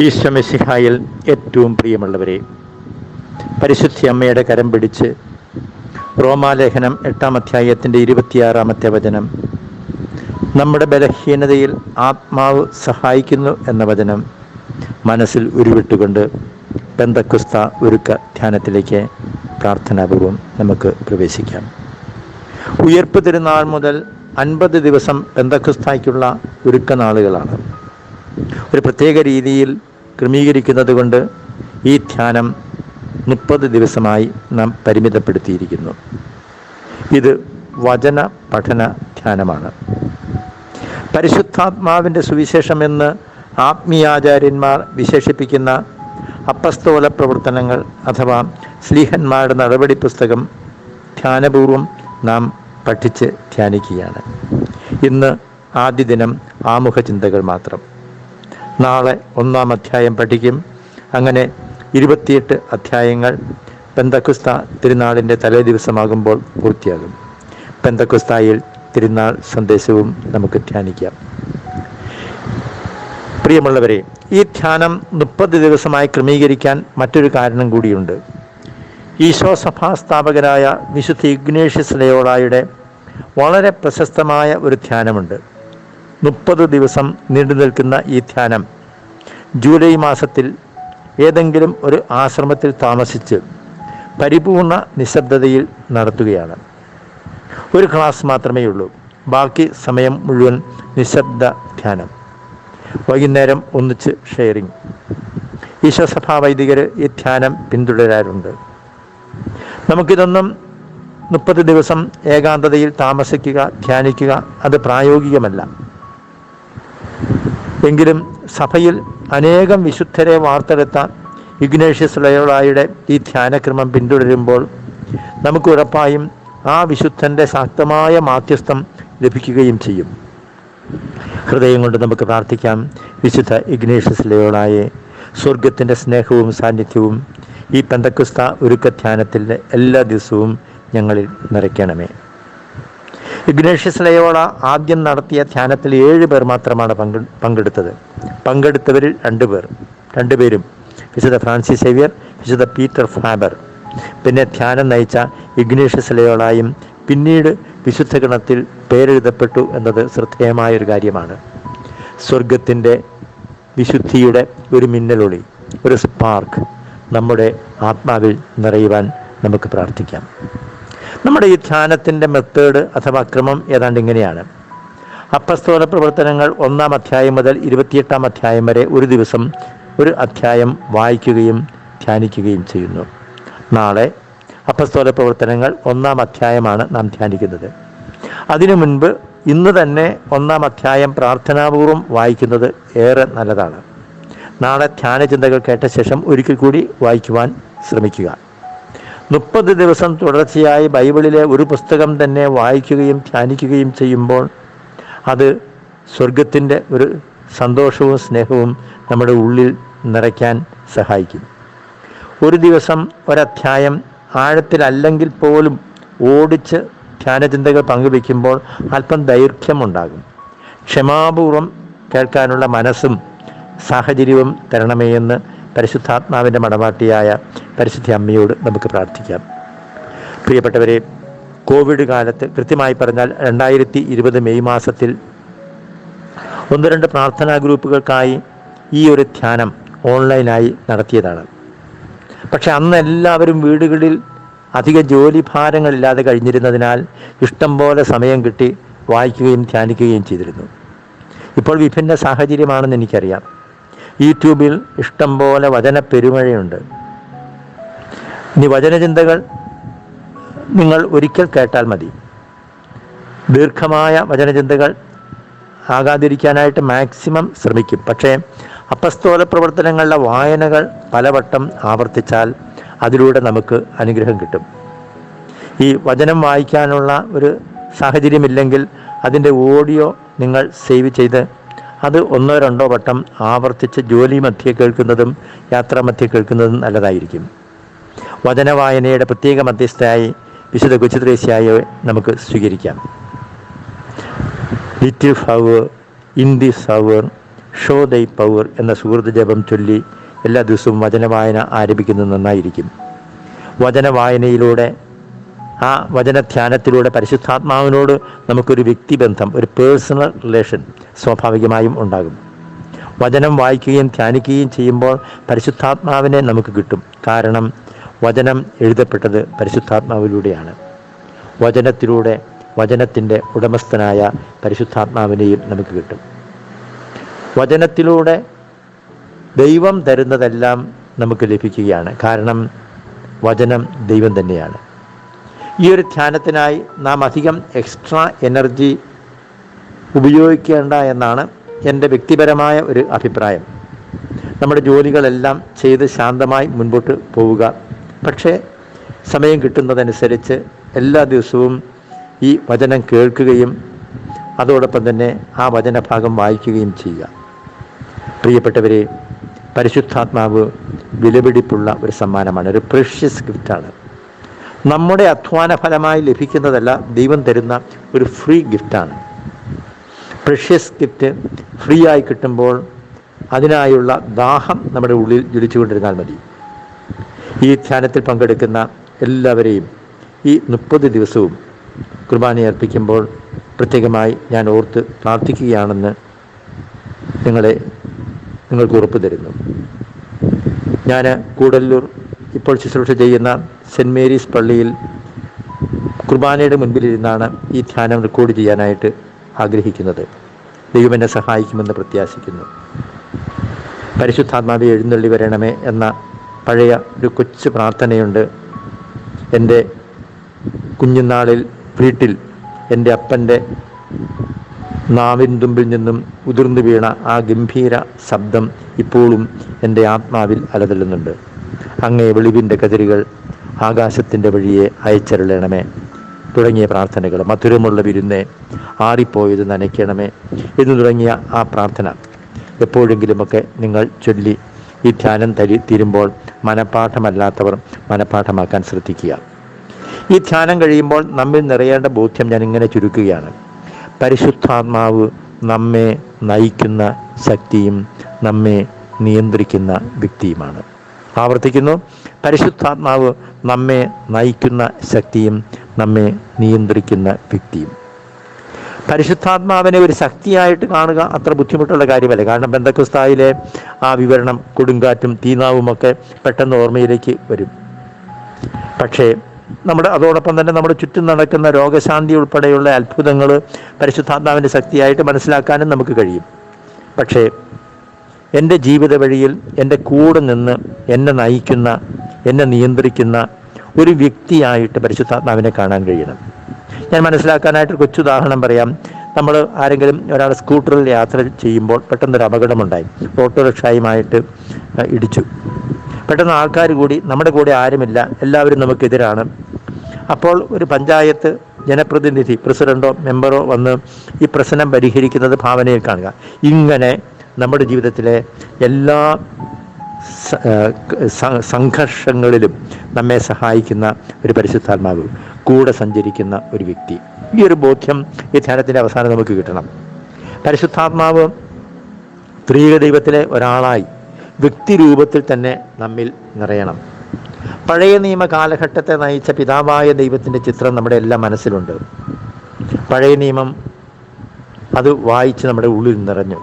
ഈശ്വമിശിഹായിൽ ഏറ്റവും പ്രിയമുള്ളവരെ പരിശുദ്ധി അമ്മയുടെ കരം പിടിച്ച് റോമാലേഖനം എട്ടാം അധ്യായത്തിന്റെ ഇരുപത്തിയാറാമത്തെ വചനം നമ്മുടെ ബലഹീനതയിൽ ആത്മാവ് സഹായിക്കുന്നു എന്ന വചനം മനസ്സിൽ ഉരുവിട്ടുകൊണ്ട് ബന്ധക്കുസ്ത ഒരുക്ക ധ്യാനത്തിലേക്ക് പ്രാർത്ഥനാപൂർവം നമുക്ക് പ്രവേശിക്കാം. ഉയർപ്പ് തിരുനാൾ മുതൽ അൻപത് ദിവസം ബന്ധക്കുസ്തായ്ക്കുള്ള ഒരുക്ക നാളുകളാണ് ഒരു പ്രത്യേക രീതിയിൽ ക്രമീകരിക്കുന്നത് കൊണ്ട് ഈ ധ്യാനം മുപ്പത് ദിവസമായി നാം പരിമിതപ്പെടുത്തിയിരിക്കുന്നു. ഇത് വചന പഠന ധ്യാനമാണ്. പരിശുദ്ധാത്മാവിന്റെ സുവിശേഷം എന്ന് ആത്മീയാചാര്യന്മാർ വിശേഷിപ്പിക്കുന്ന അപ്പസ്തോല പ്രവർത്തനങ്ങൾ അഥവാ സ്ലീഹന്മാരുടെ നടപടി പുസ്തകം ധ്യാനപൂർവം നാം പഠിച്ച് ധ്യാനിക്കുകയാണ്. ഇന്ന് ആദ്യ ദിനം ആമുഖ ചിന്തകൾ മാത്രം. നാളെ ഒന്നാം അധ്യായം പഠിക്കും. അങ്ങനെ ഇരുപത്തിയെട്ട് അധ്യായങ്ങൾ പെന്തക്കുസ്ത തിരുനാളിന്റെ തലേ ദിവസമാകുമ്പോൾ പൂർത്തിയാകും. പെന്തക്കുസ്തായിൽ തിരുനാൾ സന്ദേശവും നമുക്ക് ധ്യാനിക്കാം. പ്രിയമുള്ളവരെ ഈ ധ്യാനം മുപ്പത് ദിവസമായി ക്രമീകരിക്കാൻ മറ്റൊരു കാരണം കൂടിയുണ്ട്. ഈശോ സഭാ സ്ഥാപകരായ വിശുദ്ധ ഇഗ്നേഷ്യസ് ലയോളായുടെ വളരെ പ്രശസ്തമായ ഒരു ധ്യാനമുണ്ട്. മുപ്പത് ദിവസം നീണ്ടു നിൽക്കുന്ന ഈ ധ്യാനം ജൂലൈ മാസത്തിൽ ഏതെങ്കിലും ഒരു ആശ്രമത്തിൽ താമസിച്ച് പരിപൂർണ നിശബ്ദതയിൽ നടത്തുകയാണ്. ഒരു ക്ലാസ് മാത്രമേ ഉള്ളൂ. ബാക്കി സമയം മുഴുവൻ നിശബ്ദ ധ്യാനം. വൈകുന്നേരം ഒന്നിച്ച് ഷെയറിംഗ്. ഈശ്വസഭാ വൈദികർ ഈ ധ്യാനം പിന്തുടരാറുണ്ട്. നമുക്കിതൊന്നും മുപ്പത് ദിവസം ഏകാന്തതയിൽ താമസിക്കുക ധ്യാനിക്കുക അത് പ്രായോഗികമല്ല. എങ്കിലും സഭയിൽ അനേകം വിശുദ്ധരെ വാർത്തെടുത്ത ഇഗ്നേഷ്യസ് ലയോളായുടെ ഈ ധ്യാനക്രമം പിന്തുടരുമ്പോൾ നമുക്ക് ഉറപ്പായും ആ വിശുദ്ധന്റെ ശക്തമായ മാധ്യസ്ഥം ലഭിക്കുകയും ചെയ്യും. ഹൃദയം കൊണ്ട് നമുക്ക് പ്രാർത്ഥിക്കാം. വിശുദ്ധ ഇഗ്നേഷ്യസ് ലയോളായെ സ്വർഗത്തിന്റെ സ്നേഹവും സാന്നിധ്യവും ഈ പെന്തക്കുസ്ത ഒരുക്ക ധ്യാനത്തിന്റെ എല്ലാ ദിവസവും ഞങ്ങളിൽ നിറയ്ക്കണമേ. ഇഗ്നേഷ്യസ് ലയോള ആദ്യം നടത്തിയ ധ്യാനത്തിൽ ഏഴ് പേർ മാത്രമാണ് പങ്കെ പങ്കെടുത്തത്. പങ്കെടുത്തവരിൽ രണ്ടുപേർ രണ്ടുപേരും വിശുദ്ധ ഫ്രാൻസിസ് സേവിയർ വിശുദ്ധ പീറ്റർ ഫാബർ. പിന്നെ ധ്യാനം നയിച്ച ഇഗ്നേഷ്യസ് ലയോളായും പിന്നീട് വിശുദ്ധ ഗണത്തിൽ പേരെഴുതപ്പെട്ടു എന്നത് ശ്രദ്ധേയമായൊരു കാര്യമാണ്. സ്വർഗത്തിന്റെ വിശുദ്ധിയുടെ ഒരു മിന്നലൊളി ഒരു സ്പാർക്ക് നമ്മുടെ ആത്മാവിൽ നിറയുവാൻ നമുക്ക് പ്രാർത്ഥിക്കാം. നമ്മുടെ ഈ ധ്യാനത്തിന്റെ മെത്തേഡ് അഥവാ ക്രമം ഏതാണ്ട് ഇങ്ങനെയാണ്. അപ്പസ്തോല പ്രവർത്തനങ്ങൾ ഒന്നാം അധ്യായം മുതൽ ഇരുപത്തിയെട്ടാം അധ്യായം വരെ ഒരു ദിവസം ഒരു അധ്യായം വായിക്കുകയും ധ്യാനിക്കുകയും ചെയ്യുന്നു. നാളെ അപ്പസ്തോല പ്രവർത്തനങ്ങൾ ഒന്നാം അധ്യായമാണ് നാം ധ്യാനിക്കുന്നത്. അതിനു മുൻപ് ഇന്ന് തന്നെ ഒന്നാം അധ്യായം പ്രാർത്ഥനാപൂർവം വായിക്കുന്നത് ഏറെ നല്ലതാണ്. നാളെ ധ്യാന ചിന്തകൾ കേട്ട ശേഷം ഒരിക്കൽ കൂടി വായിക്കുവാൻ ശ്രമിക്കുക. മുപ്പത് ദിവസം തുടർച്ചയായി ബൈബിളിലെ ഒരു പുസ്തകം തന്നെ വായിക്കുകയും ധ്യാനിക്കുകയും ചെയ്യുമ്പോൾ അത് സ്വർഗത്തിന്റെ ഒരു സന്തോഷവും സ്നേഹവും നമ്മുടെ ഉള്ളിൽ നിറയ്ക്കാൻ സഹായിക്കും. ഒരു ദിവസം ഒരധ്യായം ആഴത്തിലല്ലെങ്കിൽ പോലും ഓടിച്ച് ധ്യാനചിന്തകൾ പങ്കുവെക്കുമ്പോൾ അല്പം ദൈർഘ്യമുണ്ടാകും. ക്ഷമാപൂർവം കേൾക്കാനുള്ള മനസ്സും സാഹചര്യവും തരണമേ എന്ന് പരിശുദ്ധാത്മാവിന്റെ മടമാട്ടിയായ പരിശുദ്ധ അമ്മയോട് നമുക്ക് പ്രാർത്ഥിക്കാം. പ്രിയപ്പെട്ടവരെ കോവിഡ് കാലത്ത് കൃത്യമായി പറഞ്ഞാൽ രണ്ടായിരത്തി ഇരുപത് മെയ് മാസത്തിൽ ഒന്ന് രണ്ട് പ്രാർത്ഥനാ ഗ്രൂപ്പുകൾക്കായി ഈ ഒരു ധ്യാനം ഓൺലൈനായി നടത്തിയതാണ്. പക്ഷെ അന്ന് എല്ലാവരും വീടുകളിൽ അധിക ജോലി ഭാരങ്ങളില്ലാതെ കഴിഞ്ഞിരുന്നതിനാൽ ഇഷ്ടം പോലെ സമയം കിട്ടി വായിക്കുകയും ധ്യാനിക്കുകയും ചെയ്തിരുന്നു. ഇപ്പോൾ വിഭിന്ന സാഹചര്യമാണെന്ന് എനിക്കറിയാം. യൂട്യൂബിൽ ഇഷ്ടം പോലെ വചന പെരുമഴയുണ്ട്. ഇനി വചനചിന്തകൾ നിങ്ങൾ ഒരിക്കൽ കേട്ടാൽ മതി. ദീർഘമായ വചനചിന്തകൾ ആകാതിരിക്കാനായിട്ട് മാക്സിമം ശ്രമിക്കും. പക്ഷേ അപ്പസ്തോല പ്രവർത്തനങ്ങളുടെ വായനകൾ പലവട്ടം ആവർത്തിച്ചാൽ അതിലൂടെ നമുക്ക് അനുഗ്രഹം കിട്ടും. ഈ വചനം വായിക്കാനുള്ള ഒരു സാഹചര്യമില്ലെങ്കിൽ അതിന്റെ ഓഡിയോ നിങ്ങൾ സേവ് ചെയ്ത് അത് ഒന്നോ രണ്ടോ വട്ടം ആവർത്തിച്ച് ജോലി മധ്യേ കേൾക്കുന്നതും യാത്രാ മധ്യേ കേൾക്കുന്നതും നല്ലതായിരിക്കും. വചനവായനയുടെ പ്രത്യേക മധ്യസ്ഥയായി വിശുദ്ധ കൊച്ചുത്രേശ്യായെ നമുക്ക് സ്വീകരിക്കാം. Little flower in the hour show thy power എന്ന സുഹൃത്ത് ജപം ചൊല്ലി എല്ലാ ദിവസവും വചനവായന ആരംഭിക്കുന്നത് നന്നായിരിക്കും. വചനവായനയിലൂടെ ആ വചനധ്യാനത്തിലൂടെ പരിശുദ്ധാത്മാവിനോട് നമുക്കൊരു വ്യക്തിബന്ധം ഒരു പേഴ്സണൽ റിലേഷൻ സ്വാഭാവികമായും ഉണ്ടാകും. വചനം വായിക്കുകയും ധ്യാനിക്കുകയും ചെയ്യുമ്പോൾ പരിശുദ്ധാത്മാവിനെ നമുക്ക് കിട്ടും. കാരണം വചനം എഴുതപ്പെട്ടത് പരിശുദ്ധാത്മാവിലൂടെയാണ്. വചനത്തിലൂടെ വചനത്തിന്റെ ഉടമസ്ഥനായ പരിശുദ്ധാത്മാവിനെയും നമുക്ക് കിട്ടും. വചനത്തിലൂടെ ദൈവം തരുന്നതെല്ലാം നമുക്ക് ലഭിക്കുകയാണ്. കാരണം വചനം ദൈവം തന്നെയാണ്. ഈ ഒരു ധ്യാനത്തിനായി നാം അധികം എക്സ്ട്രാ എനർജി ഉപയോഗിക്കേണ്ട എന്നാണ് എന്റെ വ്യക്തിപരമായ ഒരു അഭിപ്രായം. നമ്മുടെ ജോലികളെല്ലാം ചെയ്ത് ശാന്തമായി മുൻപോട്ട് പോവുക. പക്ഷേ സമയം കിട്ടുന്നതനുസരിച്ച് എല്ലാ ദിവസവും ഈ വചനം കേൾക്കുകയും അതോടൊപ്പം തന്നെ ആ വചനഭാഗം വായിക്കുകയും ചെയ്യുക. പ്രിയപ്പെട്ടവരെ പരിശുദ്ധാത്മാവ് വിലപിടിപ്പുള്ള ഒരു സമ്മാനമാണ്. ഒരു പ്രഷ്യസ് ഗിഫ്റ്റാണ് നമ്മുടെ അധ്വാന ഫലമായി ലഭിക്കുന്നതല്ല ദൈവം തരുന്ന ഒരു ഫ്രീ ഗിഫ്റ്റാണ് പ്രഷ്യസ് ഗിഫ്റ്റ് ഫ്രീ ആയി കിട്ടുമ്പോൾ അതിനായുള്ള ദാഹം നമ്മുടെ ഉള്ളിൽ ജ്വലിച്ചുകൊണ്ടിരുന്നാൽ മതി. ഈ ധ്യാനത്തിൽ പങ്കെടുക്കുന്ന എല്ലാവരെയും ഈ മുപ്പത് ദിവസവും കുർബാന അർപ്പിക്കുമ്പോൾ പ്രത്യേകമായി ഞാൻ ഓർത്ത് പ്രാർത്ഥിക്കുകയാണെന്ന് നിങ്ങളെ നിങ്ങൾക്ക് ഉറപ്പ് തരുന്നു. ഞാൻ കൂടല്ലൂർ ഇപ്പോൾ ശുശ്രൂഷ ചെയ്യുന്ന സെന്റ് മേരീസ് പള്ളിയിൽ കുർബാനയുടെ മുൻപിലിരുന്നാണ് ഈ ധ്യാനം റെക്കോർഡ് ചെയ്യാനായിട്ട് ആഗ്രഹിക്കുന്നത്. ദൈവം എന്നെ സഹായിക്കുമെന്ന് പ്രത്യാശിക്കുന്നു. പരിശുദ്ധാത്മാവി എഴുന്നള്ളി വരണമേ എന്ന പഴയ ഒരു കൊച്ചു പ്രാർത്ഥനയുണ്ട്. എന്റെ കുഞ്ഞുനാളിൽ വീട്ടിൽ എന്റെ അപ്പന്റെ നാവിൻ തുമ്പിൽ നിന്നും ഉതിർന്നു വീണ ആ ഗംഭീര ശബ്ദം ഇപ്പോഴും എന്റെ ആത്മാവിൽ അലതള്ളുന്നുണ്ട്. അങ്ങേ വെളിവിന്റെ കതിരുകൾ ആകാശത്തിന്റെ വഴിയെ അയച്ചരളണമേ. തുടങ്ങിയ പ്രാർത്ഥനകൾ മധുരമുള്ള വിരുന്നേ ആറിപ്പോയത് നനയ്ക്കണമേ എന്ന് തുടങ്ങിയ ആ പ്രാർത്ഥന. എപ്പോഴെങ്കിലുമൊക്കെ നിങ്ങൾ ചൊല്ലി ഈ ധ്യാനം തരി തീരുമ്പോൾ മനഃപ്പാഠമല്ലാത്തവർ മനഃപ്പാഠമാക്കാൻ ശ്രദ്ധിക്കുക. ഈ ധ്യാനം കഴിയുമ്പോൾ നമ്മിൽ നിറയേണ്ട ബോധ്യം ഞാൻ ഇങ്ങനെ ചുരുക്കുകയാണ്. പരിശുദ്ധാത്മാവ് നമ്മെ നയിക്കുന്ന ശക്തിയും നമ്മെ നിയന്ത്രിക്കുന്ന വ്യക്തിയുമാണ്. ആവർത്തിക്കുന്നു. പരിശുദ്ധാത്മാവ് നമ്മെ നയിക്കുന്ന ശക്തിയും നമ്മെ നിയന്ത്രിക്കുന്ന വ്യക്തിയും. പരിശുദ്ധാത്മാവിനെ ഒരു ശക്തിയായിട്ട് കാണുക അത്ര ബുദ്ധിമുട്ടുള്ള കാര്യമല്ല. കാരണം ബന്ധക്കുസ്തായിലെ ആ വിവരണം കൊടുങ്കാറ്റും തീനാവുമൊക്കെ പെട്ടെന്ന് ഓർമ്മയിലേക്ക് വരും. പക്ഷേ നമ്മുടെ അതോടൊപ്പം തന്നെ നമ്മുടെ ചുറ്റും നടക്കുന്ന രോഗശാന്തി ഉൾപ്പെടെയുള്ള അത്ഭുതങ്ങൾ പരിശുദ്ധാത്മാവിന്റെ ശക്തിയായിട്ട് മനസ്സിലാക്കാനും നമുക്ക് കഴിയും. പക്ഷേ എന്റെ ജീവിത വഴിയിൽ എന്റെ കൂടെ നിന്ന് എന്നെ നയിക്കുന്ന എന്നെ നിയന്ത്രിക്കുന്ന ഒരു വ്യക്തിയായിട്ട് പരിശുദ്ധാത്മാവിനെ കാണാൻ കഴിയണം. ഞാൻ മനസ്സിലാക്കാനായിട്ട് കൊച്ചു ഉദാഹരണം പറയാം. നമ്മൾ ആരെങ്കിലും ഒരാൾ സ്കൂട്ടറിൽ യാത്ര ചെയ്യുമ്പോൾ പെട്ടെന്നൊരു അപകടമുണ്ടായി. ഓട്ടോറിക്ഷയുമായിട്ട് ഇടിച്ചു. പെട്ടെന്ന് ആൾക്കാർ കൂടി നമ്മുടെ കൂടെ ആരുമില്ല. എല്ലാവരും നമുക്കെതിരാണ്. അപ്പോൾ ഒരു പഞ്ചായത്ത് ജനപ്രതിനിധി പ്രസിഡന്റോ മെമ്പറോ വന്ന് ഈ പ്രശ്നം പരിഹരിക്കുന്നത് ഭാവനയിൽ കാണുക. ഇങ്ങനെ നമ്മുടെ ജീവിതത്തിലെ എല്ലാ സംഘർഷങ്ങളിലും നമ്മെ സഹായിക്കുന്ന ഒരു പരിശുദ്ധാത്മാവ് കൂടെ സഞ്ചരിക്കുന്ന ഒരു വ്യക്തി. ഈ ഒരു ബോധ്യം ഈ ധ്യാനത്തിന്റെ അവസാനം നമുക്ക് കിട്ടണം. പരിശുദ്ധാത്മാവ് സ്ത്രീക ദൈവത്തിലെ ഒരാളായി വ്യക്തി രൂപത്തിൽ തന്നെ നമ്മിൽ നിറയണം. പഴയ നിയമ കാലഘട്ടത്തെ നയിച്ച പിതാവായ ദൈവത്തിന്റെ ചിത്രം നമ്മുടെ എല്ലാ മനസ്സിലുണ്ട്. പഴയ നിയമം അത് വായിച്ച് നമ്മുടെ ഉള്ളിൽ നിറഞ്ഞു.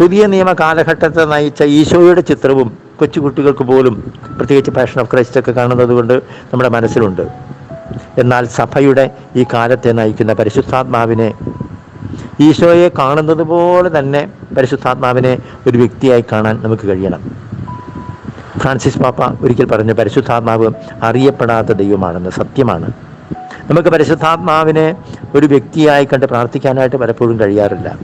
പുതിയ നിയമ കാലഘട്ടത്തെ നയിച്ച ഈശോയുടെ ചിത്രവും കൊച്ചുകുട്ടികൾക്ക് പോലും പ്രത്യേകിച്ച് പാഷൻ ഓഫ് ക്രൈസ്റ്റ് ഒക്കെ കാണുന്നത് കൊണ്ട് നമ്മുടെ മനസ്സിലുണ്ട്. എന്നാൽ സഭയുടെ ഈ കാലത്തെ നയിക്കുന്ന പരിശുദ്ധാത്മാവിനെ ഈശോയെ കാണുന്നത് പോലെ തന്നെ പരിശുദ്ധാത്മാവിനെ ഒരു വ്യക്തിയായി കാണാൻ നമുക്ക് കഴിയണം. ഫ്രാൻസിസ് പാപ്പ ഒരിക്കൽ പറഞ്ഞു പരിശുദ്ധാത്മാവ് അറിയപ്പെടാത്ത ദൈവമാണെന്ന് സത്യമാണ്. നമുക്ക് പരിശുദ്ധാത്മാവിനെ ഒരു വ്യക്തിയായി കണ്ട് പ്രാർത്ഥിക്കാനായിട്ട് പലപ്പോഴും കഴിയാറില്ല.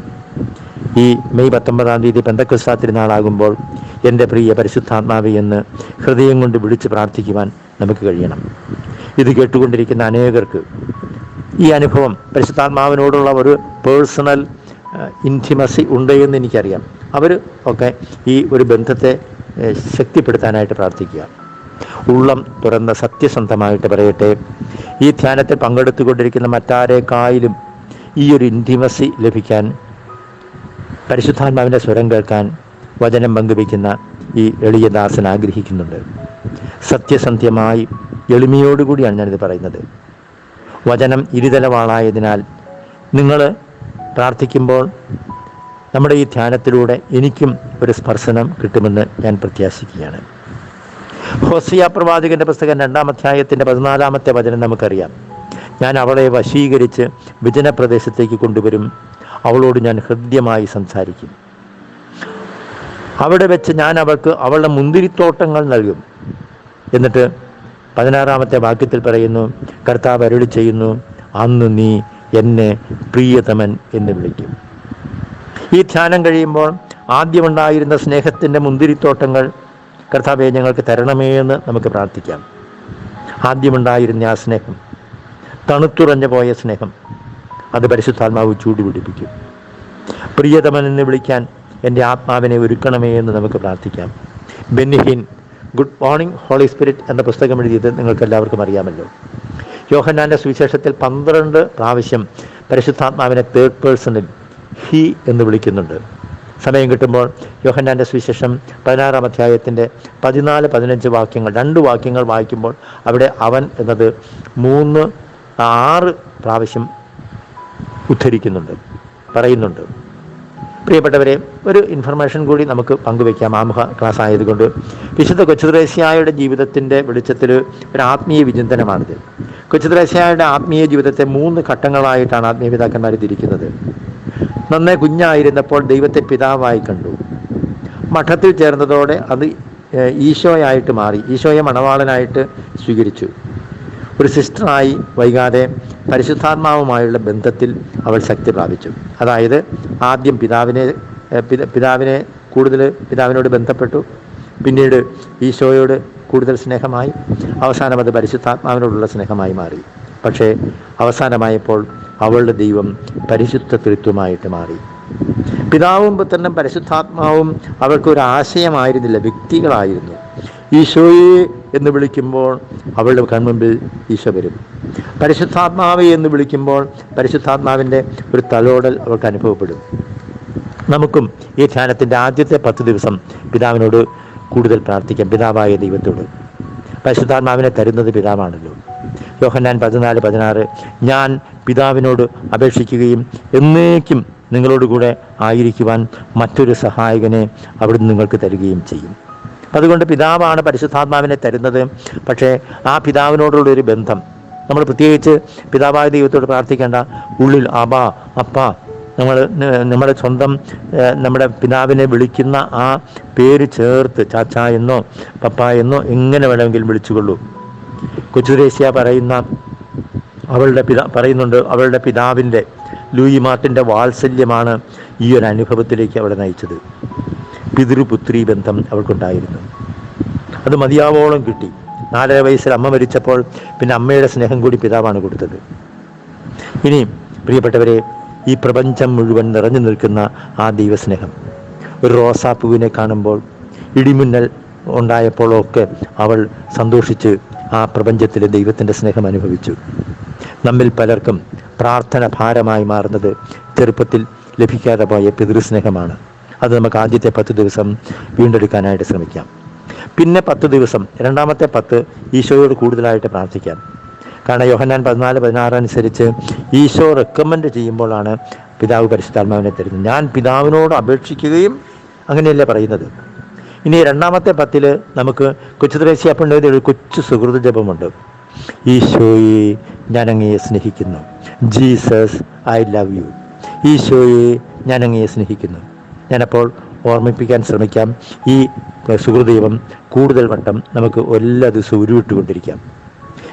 ഈ മെയ് പത്തൊമ്പതാം തീയതി പെന്തക്കുസ്താ തിരുനാളാകുമ്പോൾ എന്റെ പ്രിയ പരിശുദ്ധാത്മാവി എന്ന് ഹൃദയം കൊണ്ട് വിളിച്ച് പ്രാർത്ഥിക്കുവാൻ നമുക്ക് കഴിയണം. ഇത് കേട്ടുകൊണ്ടിരിക്കുന്ന അനേകർക്ക് ഈ അനുഭവം പരിശുദ്ധാത്മാവിനോടുള്ള ഒരു പേഴ്സണൽ ഇന്റിമസി ഉണ്ട് എന്ന് എനിക്കറിയാം. അവർ ഒക്കെ ഈ ഒരു ബന്ധത്തെ ശക്തിപ്പെടുത്താനായിട്ട് പ്രാർത്ഥിക്കുക. ഉള്ളം തുറന്ന സത്യസന്ധമായിട്ട് പറയട്ടെ. ഈ ധ്യാനത്തിൽ പങ്കെടുത്തുകൊണ്ടിരിക്കുന്ന മറ്റാരേക്കായാലും ഈ ഒരു ഇന്റിമസി ലഭിക്കാൻ പരിശുദ്ധാത്മാവിന്റെ സ്വരം കേൾക്കാൻ വചനം പങ്കുവയ്ക്കുന്ന ഈ എളിയദാസൻ ആഗ്രഹിക്കുന്നുണ്ട്. സത്യസന്ധ്യമായി എളിമയോടുകൂടിയാണ് ഞാനിത് പറയുന്നത്. വചനം ഇരുതലവാളായതിനാൽ നിങ്ങൾ പ്രാർത്ഥിക്കുമ്പോൾ നമ്മുടെ ഈ ധ്യാനത്തിലൂടെ എനിക്കും ഒരു സ്പർശനം കിട്ടുമെന്ന് ഞാൻ പ്രത്യാശിക്കുകയാണ്. ഹോസിയ പ്രവാചകന്റെ പുസ്തകം രണ്ടാം അധ്യായത്തിന്റെ പതിനാലാമത്തെ വചനം നമുക്കറിയാം. ഞാൻ അവളെ വശീകരിച്ച് വിജനപ്രദേശത്തേക്ക് കൊണ്ടുവരും. അവളോട് ഞാൻ ഹൃദ്യമായി സംസാരിക്കും. അവിടെ വെച്ച് ഞാൻ അവൾക്ക് അവളുടെ മുന്തിരിത്തോട്ടങ്ങൾ നൽകും. എന്നിട്ട് പതിനാറാമത്തെ വാക്യത്തിൽ പറയുന്നു കർത്താവ് അരുളി ചെയ്യുന്നു അന്ന് നീ എന്നെ പ്രിയതമൻ എന്ന് വിളിക്കും. ഈ ധ്യാനം കഴിയുമ്പോൾ ആദ്യമുണ്ടായിരുന്ന സ്നേഹത്തിന്റെ മുന്തിരിത്തോട്ടങ്ങൾ കർത്താവെ ഞങ്ങൾക്ക് തരണമേ എന്ന് നമുക്ക് പ്രാർത്ഥിക്കാം. ആദ്യമുണ്ടായിരുന്ന ആ സ്നേഹം തണുത്തുറഞ്ഞു പോയ സ്നേഹം അത് പരിശുദ്ധാത്മാവ് ചൂടുപിടിപ്പിക്കും പ്രിയതമൻ എന്ന് വിളിക്കാൻ എന്റെ ആത്മാവിനെ ഒരുക്കണമേ എന്ന് നമുക്ക് പ്രാർത്ഥിക്കാം. Benny Hinn good morning holy spirit എന്ന പുസ്തകം എഴുതിയത് നിങ്ങൾക്ക് എല്ലാവർക്കും അറിയാമല്ലോ. യോഹന്നാന്റെ സുവിശേഷത്തിൽ പന്ത്രണ്ട് പ്രാവശ്യം പരിശുദ്ധാത്മാവിനെ തേർഡ് പേഴ്സണിൽ ഹി എന്ന് വിളിക്കുന്നുണ്ട്. സമയം കിട്ടുമ്പോൾ യോഹന്നാന്റെ സുവിശേഷം പതിനാറാം അധ്യായത്തിന്റെ പതിനാല് പതിനഞ്ച് വാക്യങ്ങൾ രണ്ട് വാക്യങ്ങൾ വായിക്കുമ്പോൾ അവിടെ അവൻ എന്നത് മൂന്ന് ആറ് പ്രാവശ്യം ഉദ്ധരിക്കുന്നുണ്ട് പറയുന്നുണ്ട്. പ്രിയപ്പെട്ടവരെ ഒരു ഇൻഫർമേഷൻ കൂടി നമുക്ക് പങ്കുവയ്ക്കാം. ആമുഖ ക്ലാസ് ആയതുകൊണ്ട് വിശുദ്ധ കൊച്ചുദ്രേസ്യായുടെ ജീവിതത്തിന്റെ വെളിച്ചത്തിൽ ഒരു ആത്മീയ വിചിന്തനമാണിത്. കൊച്ചുദ്രേസ്യായുടെ ആത്മീയ ജീവിതത്തെ മൂന്ന് ഘട്ടങ്ങളായിട്ടാണ് ആത്മീയ പിതാക്കന്മാർ തിരിക്കുന്നത്. നന്നേ കുഞ്ഞായിരുന്നപ്പോൾ ദൈവത്തെ പിതാവായി കണ്ടു. മഠത്തിൽ ചേർന്നതോടെ അത് ഈശോയായിട്ട് മാറി ഈശോയെ മണവാളനായിട്ട് സ്വീകരിച്ചു. ഒരു സിസ്റ്ററായി വൈകാതെ പരിശുദ്ധാത്മാവുമായുള്ള ബന്ധത്തിൽ അവൾ ശക്തി പ്രാപിച്ചു. അതായത് ആദ്യം പിതാവിനെ പിതാവിനെ കൂടുതൽ പിതാവിനോട് ബന്ധപ്പെട്ടു. പിന്നീട് ഈശോയോട് കൂടുതൽ സ്നേഹമായി. അവസാനം അത് പരിശുദ്ധാത്മാവിനോടുള്ള സ്നേഹമായി മാറി. പക്ഷേ അവസാനമായപ്പോൾ അവളുടെ ദൈവം പരിശുദ്ധ തൃത്വമായിട്ട് മാറി. പിതാവും പുത്രനും പരിശുദ്ധാത്മാവും അവൾക്ക് ഒരു ആശയമായിരുന്നില്ല. വ്യക്തികളായിരുന്നു. ഈശോയെ എന്ന് വിളിക്കുമ്പോൾ അവളുടെ കൺമുമ്പിൽ ഈശോ വരും. പരിശുദ്ധാത്മാവ് എന്ന് വിളിക്കുമ്പോൾ പരിശുദ്ധാത്മാവിന്റെ ഒരു തലോടൽ അവൾക്ക് അനുഭവപ്പെടും. നമുക്കും ഈ ധ്യാനത്തിന്റെ ആദ്യത്തെ പത്ത് ദിവസം പിതാവിനോട് കൂടുതൽ പ്രാർത്ഥിക്കാം. പിതാവായ ദൈവത്തോട്. പരിശുദ്ധാത്മാവിനെ തരുന്നത് പിതാവാണല്ലോ. യോഹന്നാൻ പതിനാല് പതിനാറ് ഞാൻ പിതാവിനോട് അപേക്ഷിക്കുകയും എന്നേക്കും നിങ്ങളോടുകൂടെ ആയിരിക്കുവാൻ മറ്റൊരു സഹായകനെ അവിടുന്ന് നിങ്ങൾക്ക് തരികയും ചെയ്യും. അതുകൊണ്ട് പിതാവാണ് പരിശുദ്ധാത്മാവിനെ തരുന്നത്. പക്ഷേ ആ പിതാവിനോടുള്ള ഒരു ബന്ധം നമ്മൾ പ്രത്യേകിച്ച് പിതാവായ ദൈവത്തോട് പ്രാർത്ഥിക്കേണ്ട ഉള്ളിൽ അബ അപ്പ നമ്മൾ നമ്മുടെ സ്വന്തം നമ്മുടെ പിതാവിനെ വിളിക്കുന്ന ആ പേര് ചേർത്ത് ചാച്ച എന്നോ പപ്പ എന്നോ എങ്ങനെ വേണമെങ്കിലും വിളിച്ചുകൊള്ളൂ. കൊച്ചുരേശ്യ പറയുന്ന അവളുടെ പിതാ പറയുന്നുണ്ട് അവളുടെ പിതാവിന്റെ ലൂയി മാർട്ടിന്റെ വാത്സല്യമാണ് ഈ ഒരു അനുഭവത്തിലേക്ക് അവളെ നയിച്ചത്. പിതൃപുത്രി ബന്ധം അവൾക്കുണ്ടായിരുന്നു. അത് മതിയാവോളം കിട്ടി. നാലര വയസ്സിൽ അമ്മ മരിച്ചപ്പോൾ പിന്നെ അമ്മയുടെ സ്നേഹം കൂടി പിതാവാണ് കൊടുത്തത്. ഇനി പ്രിയപ്പെട്ടവരെ ഈ പ്രപഞ്ചം മുഴുവൻ നിറഞ്ഞു നിൽക്കുന്ന ആ ദൈവസ്നേഹം. ഒരു റോസാപ്പൂവിനെ കാണുമ്പോൾ ഇടിമിന്നൽ ഉണ്ടായപ്പോഴൊക്കെ അവൾ സന്തോഷിച്ച് ആ പ്രപഞ്ചത്തിലെ ദൈവത്തിന്റെ സ്നേഹം അനുഭവിച്ചു. നമ്മിൽ പലർക്കും പ്രാർത്ഥന ഭാരമായി മാറുന്നത് ചെറുപ്പത്തിൽ ലഭിക്കാതെ പോയ പിതൃസ്നേഹമാണ്. അത് നമുക്ക് ആദ്യത്തെ പത്ത് ദിവസം വീണ്ടെടുക്കാനായിട്ട് ശ്രമിക്കാം. പിന്നെ പത്ത് ദിവസം രണ്ടാമത്തെ പത്ത് ഈശോയോട് കൂടുതലായിട്ട് പ്രാർത്ഥിക്കാം. കാരണം യോഹന്നാൻ പതിനാല് പതിനാറ് അനുസരിച്ച് ഈശോ റെക്കമെൻഡ് ചെയ്യുമ്പോഴാണ് പിതാവ് പരിശുദ്ധാത്മാവിനെ തരുന്നത്. ഞാൻ പിതാവിനോട് അപേക്ഷിക്കുകയും അങ്ങനെയല്ലേ പറയുന്നത്. ഇനി രണ്ടാമത്തെ പത്തിൽ നമുക്ക് കൊച്ചുദ്രേശ്യ പണ്ഡിത ഒരു കൊച്ചു സുഹൃത ജപമുണ്ട്. ഈശോയെ ഞാൻ അങ്ങയെ സ്നേഹിക്കുന്നു. Jesus I love you. ഈശോയെ ഞാൻ അങ്ങയെ സ്നേഹിക്കുന്നു. ഞാനപ്പോൾ ഓർമ്മിപ്പിക്കാൻ ശ്രമിക്കാം. ഈ സുഹൃദൈവം കൂടുതൽ വട്ടം നമുക്ക് എല്ലാ ദിവസവും ഉരുവിട്ടുകൊണ്ടിരിക്കാം.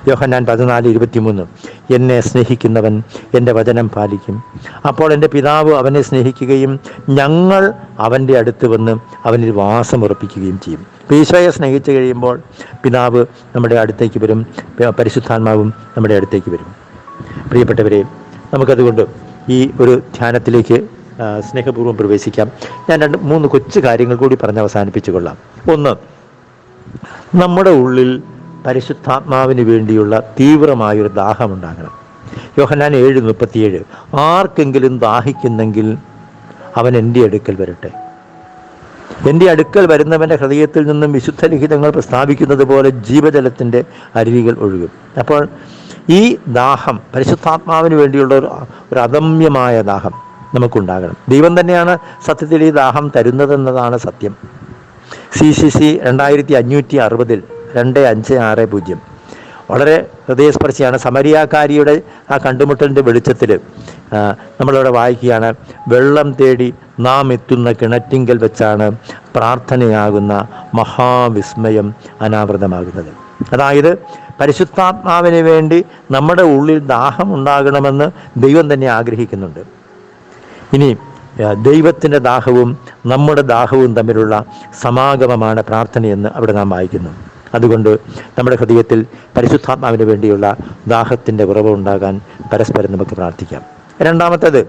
യോഹന്നാൻ പതിനാല് ഇരുപത്തിമൂന്ന്. എന്നെ സ്നേഹിക്കുന്നവൻ എന്റെ വചനം പാലിക്കും. അപ്പോൾ എന്റെ പിതാവ് അവനെ സ്നേഹിക്കുകയും ഞങ്ങൾ അവന്റെ അടുത്ത് വന്ന് അവനിൽ വാസം ഉറപ്പിക്കുകയും ചെയ്യും. ഈശോയെ സ്നേഹിച്ചു കഴിയുമ്പോൾ പിതാവ് നമ്മുടെ അടുത്തേക്ക് വരും. പരിശുദ്ധാത്മാവും നമ്മുടെ അടുത്തേക്ക് വരും. പ്രിയപ്പെട്ടവരെ നമുക്കതുകൊണ്ട് ഈ ഒരു ധ്യാനത്തിലേക്ക് സ്നേഹപൂർവം പ്രവേശിക്കാം. ഞാൻ രണ്ട് മൂന്ന് കൊച്ചു കാര്യങ്ങൾ കൂടി പറഞ്ഞ് അവസാനിപ്പിച്ചു കൊള്ളാം. ഒന്ന് നമ്മുടെ ഉള്ളിൽ പരിശുദ്ധാത്മാവിന് വേണ്ടിയുള്ള തീവ്രമായൊരു ദാഹമുണ്ടാകണം. യോഹനാൻ ഏഴ് മുപ്പത്തിയേഴ് ആർക്കെങ്കിലും ദാഹിക്കുന്നെങ്കിൽ അവൻ എന്റെ അടുക്കൽ വരട്ടെ. എന്റെ അടുക്കൽ വരുന്നവന്റെ ഹൃദയത്തിൽ നിന്നും വിശുദ്ധ ലിഖിതങ്ങൾ പ്രസ്താവിക്കുന്നത് പോലെ ജീവജലത്തിന്റെ അരുവികൾ ഒഴുകും. അപ്പോൾ ഈ ദാഹം പരിശുദ്ധാത്മാവിന് വേണ്ടിയുള്ള ഒരു ഒരു അദമ്യമായ ദാഹം നമുക്കുണ്ടാകണം. ദൈവം തന്നെയാണ് സത്യത്തിൽ ഈ ദാഹം തരുന്നതെന്നതാണ് സത്യം. സി സി സി രണ്ടായിരത്തി അഞ്ഞൂറ്റി അറുപതിൽ രണ്ട് അഞ്ച് ആറ് പൂജ്യം. വളരെ ഹൃദയസ്പർശിയാണ്. സമരിയാക്കാരിയുടെ ആ കണ്ടുമുട്ടലിന്റെ വെളിച്ചത്തിൽ നമ്മളിവിടെ വായിക്കുകയാണ് വെള്ളം തേടി നാം എത്തുന്ന കിണറ്റിങ്കൽ വെച്ചാണ് പ്രാർത്ഥനയാകുന്ന മഹാവിസ്മയം അനാവൃതമാകുന്നത്. അതായത് പരിശുദ്ധാത്മാവിന് വേണ്ടി നമ്മുടെ ഉള്ളിൽ ദാഹം ഉണ്ടാകണമെന്ന് ദൈവം തന്നെ ആഗ്രഹിക്കുന്നുണ്ട്. ഇനി ദൈവത്തിന്റെ ദാഹവും നമ്മുടെ ദാഹവും തമ്മിലുള്ള സമാഗമമാണ് പ്രാർത്ഥനയെന്ന് അവിടെ നാം വായിക്കുന്നു. അതുകൊണ്ട് നമ്മുടെ ഹൃദയത്തിൽ പരിശുദ്ധാത്മാവിന് വേണ്ടിയുള്ള ദാഹത്തിന്റെ കുറവ് ഉണ്ടാകാൻ പരസ്പരം നമുക്ക് പ്രാർത്ഥിക്കാം. രണ്ടാമത്തേത്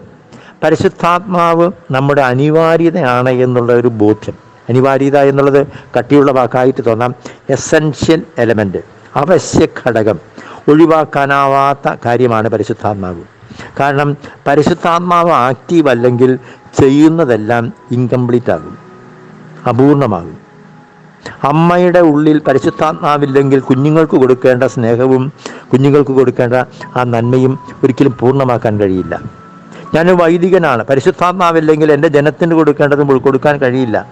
പരിശുദ്ധാത്മാവ് നമ്മുടെ അനിവാര്യതയാണ് എന്നുള്ള ഒരു ബോധ്യം. അനിവാര്യത എന്നുള്ളത് കട്ടിയുള്ള വാക്കായിട്ട് തോന്നാം. എസെൻഷ്യൽ എലമെന്റ് അവശ്യ ഘടകം ഒഴിവാക്കാനാവാത്ത കാര്യമാണ് പരിശുദ്ധാത്മാവ്. കാരണം പരിശുദ്ധാത്മാവ് ആക്റ്റീവ് അല്ലെങ്കിൽ ചെയ്യുന്നതെല്ലാം ഇൻകംപ്ലീറ്റ് ആകും. അപൂർണമാകും. അമ്മയുടെ ഉള്ളിൽ പരിശുദ്ധാത്മാവില്ലെങ്കിൽ കുഞ്ഞുങ്ങൾക്ക് കൊടുക്കേണ്ട സ്നേഹവും കുഞ്ഞുങ്ങൾക്ക് കൊടുക്കേണ്ട ആ നന്മയും ഒരിക്കലും പൂർണമാക്കാൻ കഴിയില്ല. ഞാൻ വൈദികനാണ്. പരിശുദ്ധാത്മാവില്ലെങ്കിൽ എന്റെ ജനത്തിന് കൊടുക്കേണ്ടതും കൊടുക്കാൻ കഴിയില്ല.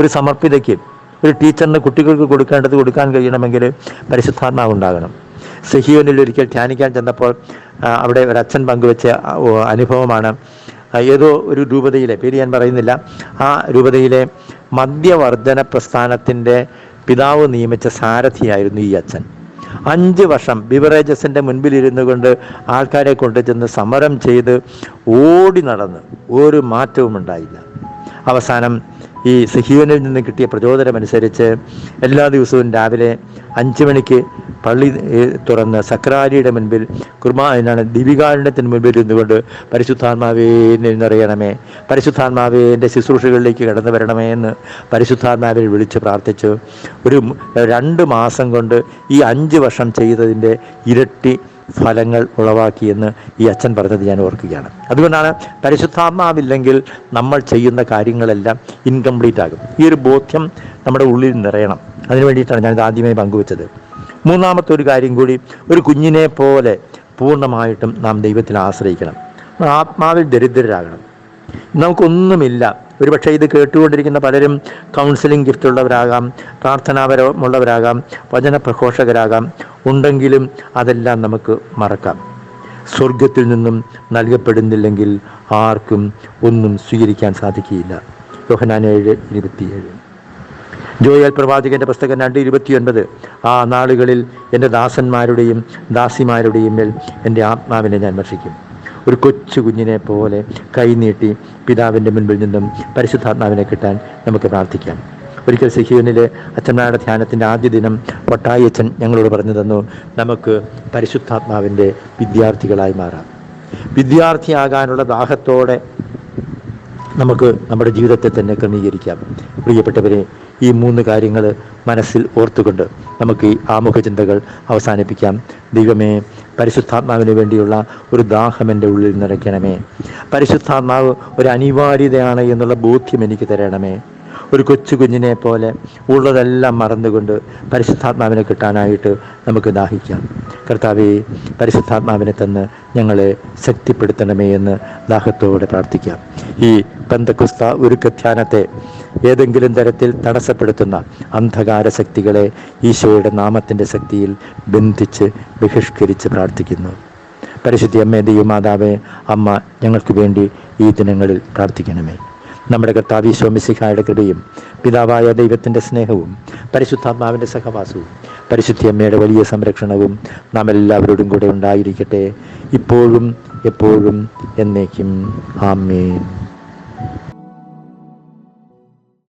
ഒരു സമർപ്പിതയ്ക്ക് ഒരു ടീച്ചറിന് കുട്ടികൾക്ക് കൊടുക്കേണ്ടത് കൊടുക്കാൻ കഴിയണമെങ്കിൽ പരിശുദ്ധാത്മാവ് ഉണ്ടാകണം. സഹിയോനിൽ ഒരിക്കൽ ധ്യാനിക്കാൻ ചെന്നപ്പോൾ അവിടെ ഒരു അച്ഛൻ പങ്കുവെച്ച അനുഭവമാണ്. ഏതോ ഒരു രൂപതയിലെ പേര് ഞാൻ പറയുന്നില്ല ആ രൂപതയിലെ മദ്യവർജന പ്രസ്ഥാനത്തിന്റെ പിതാവ് നിയമിച്ച സാരഥിയായിരുന്നു ഈ അച്ഛൻ. അഞ്ച് വർഷം ബിവറേജസിന്റെ മുൻപിലിരുന്നു കൊണ്ട് ആൾക്കാരെ കൊണ്ടുചെന്ന് സമരം ചെയ്ത് ഓടി നടന്ന് ഒരു മാറ്റവും ഉണ്ടായില്ല അവസാനം ഈ സഹീവനിൽ നിന്ന് കിട്ടിയ പ്രചോദനമനുസരിച്ച് എല്ലാ ദിവസവും രാവിലെ അഞ്ച് മണിക്ക് പള്ളി തുറന്ന് സക്രാരിയുടെ മുൻപിൽ കുർമാ എന്നാണ് മുൻപിൽ ഇരുന്നുകൊണ്ട് പരിശുദ്ധാത്മാവേ നിറയണമേ പരിശുദ്ധാത്മാവേ എന്റെ ശുശ്രൂഷകളിലേക്ക് കടന്നു വരണമേ എന്ന് പരിശുദ്ധാത്മാവിൽ വിളിച്ച് പ്രാർത്ഥിച്ചു. ഒരു രണ്ട് മാസം കൊണ്ട് ഈ അഞ്ച് വർഷം ചെയ്തതിന്റെ ഇരട്ടി ഫലങ്ങൾ ഉളവാക്കിയെന്ന് ഈ അച്ഛൻ പറഞ്ഞത് ഞാൻ ഓർക്കുകയാണ്. അതുകൊണ്ടാണ് പരിശുദ്ധാത്മാവില്ലെങ്കിൽ നമ്മൾ ചെയ്യുന്ന കാര്യങ്ങളെല്ലാം ഇൻകംപ്ലീറ്റ് ആകും. ഈ ഒരു ബോധ്യം നമ്മുടെ ഉള്ളിൽ നിറയണം. അതിനു വേണ്ടിയിട്ടാണ് ഞാനിത് ആദ്യമായി പങ്കുവച്ചത്. മൂന്നാമത്തെ ഒരു കാര്യം കൂടി ഒരു കുഞ്ഞിനെ പോലെ പൂർണമായിട്ടും നാം ദൈവത്തിൽ ആശ്രയിക്കണം. ആത്മാവിൽ ദരിദ്രരാകണം. നമുക്കൊന്നുമില്ല ഒരുപക്ഷെ ഇത് കേട്ടുകൊണ്ടിരിക്കുന്ന പലരും കൗൺസിലിംഗ് ഗിഫ്റ്റ് ഉള്ളവരാകാം പ്രാർത്ഥനാപരമുള്ളവരാകാം വചന പ്രഘോഷകരാകാം ഉണ്ടെങ്കിലും അതെല്ലാം നമുക്ക് മറക്കാം. സ്വർഗത്തിൽ നിന്നും നൽകപ്പെടുന്നില്ലെങ്കിൽ ആർക്കും ഒന്നും സ്വീകരിക്കാൻ സാധിക്കുകയില്ല. യോഹനാൻ ഏഴ് ഇരുപത്തിയേഴ്. ജോയൽ പ്രവാചകന്റെ പുസ്തകം രണ്ട് ഇരുപത്തിയൊൻപത്. ആ നാളുകളിൽ എന്റെ ദാസന്മാരുടെയും ദാസിമാരുടെയും മേൽ എന്റെ ആത്മാവിനെ ഞാൻ വർഷിക്കും ഒരു കൊച്ചു കുഞ്ഞിനെ പോലെ കൈനീട്ടി പിതാവിന്റെ മുൻപിൽ നിന്നും പരിശുദ്ധാത്മാവിനെ കിട്ടാൻ നമുക്ക് പ്രാർത്ഥിക്കാം. ഒരിക്കൽ സിഹിയോനിലെ അച്ഛന്മാരുടെ ധ്യാനത്തിന്റെ ആദ്യ ദിനം പൊട്ടായി അച്ഛൻ ഞങ്ങളോട് പറഞ്ഞു തന്നു നമുക്ക് പരിശുദ്ധാത്മാവിന്റെ വിദ്യാർത്ഥികളായി മാറാം. വിദ്യാർത്ഥിയാകാനുള്ള ദാഹത്തോടെ നമുക്ക് നമ്മുടെ ജീവിതത്തെ തന്നെ ക്രമീകരിക്കാം. പ്രിയപ്പെട്ടവരെ ഈ മൂന്ന് കാര്യങ്ങൾ മനസ്സിൽ ഓർത്തുകൊണ്ട് നമുക്ക് ഈ ആമുഖ ചിന്തകൾ അവസാനിപ്പിക്കാം. ദൈവമേ പരിശുദ്ധാത്മാവിന് വേണ്ടിയുള്ള ഒരു ദാഹം എന്റെ ഉള്ളിൽ നിറയ്ക്കണമേ. പരിശുദ്ധാത്മാവ് ഒരു അനിവാര്യതയാണ് എന്നുള്ള ബോധ്യം എനിക്ക് തരണമേ. ഒരു കൊച്ചു കുഞ്ഞിനെ പോലെ ഉള്ളതെല്ലാം മറന്നുകൊണ്ട് പരിശുദ്ധാത്മാവിനെ കിട്ടാനായിട്ട് നമുക്ക് ദാഹിക്കാം. കർത്താവെ പരിശുദ്ധാത്മാവിനെ തന്ന് ഞങ്ങളെ ശക്തിപ്പെടുത്തണമേ എന്ന് ദാഹത്തോടെ പ്രാർത്ഥിക്കാം. ഈ പന്തക്കുസ്ത ഒരുക്കധ്യാനത്തെ ഏതെങ്കിലും തരത്തിൽ തടസ്സപ്പെടുത്തുന്ന അന്ധകാര ശക്തികളെ ഈശോയുടെ നാമത്തിന്റെ ശക്തിയിൽ ബന്ധിച്ച് ബഹിഷ്കരിച്ച് പ്രാർത്ഥിക്കുന്നു. പരിശുദ്ധി അമ്മേ ദൈവമാതാവേ അമ്മ ഞങ്ങൾക്ക് വേണ്ടി ഈ ദിനങ്ങളിൽ പ്രാർത്ഥിക്കണമേ. നമ്മുടെ കർത്താവ് ഈശോമിസിഹായുടെ കൃപയും പിതാവായ ദൈവത്തിന്റെ സ്നേഹവും പരിശുദ്ധാത്മാവിന്റെ സഹവാസവും പരിശുദ്ധി അമ്മയുടെ വലിയ സംരക്ഷണവും നാം എല്ലാവരോടും കൂടെ ഉണ്ടായിരിക്കട്ടെ. ഇപ്പോഴും എപ്പോഴും എന്നേക്കും. ആമേൻ.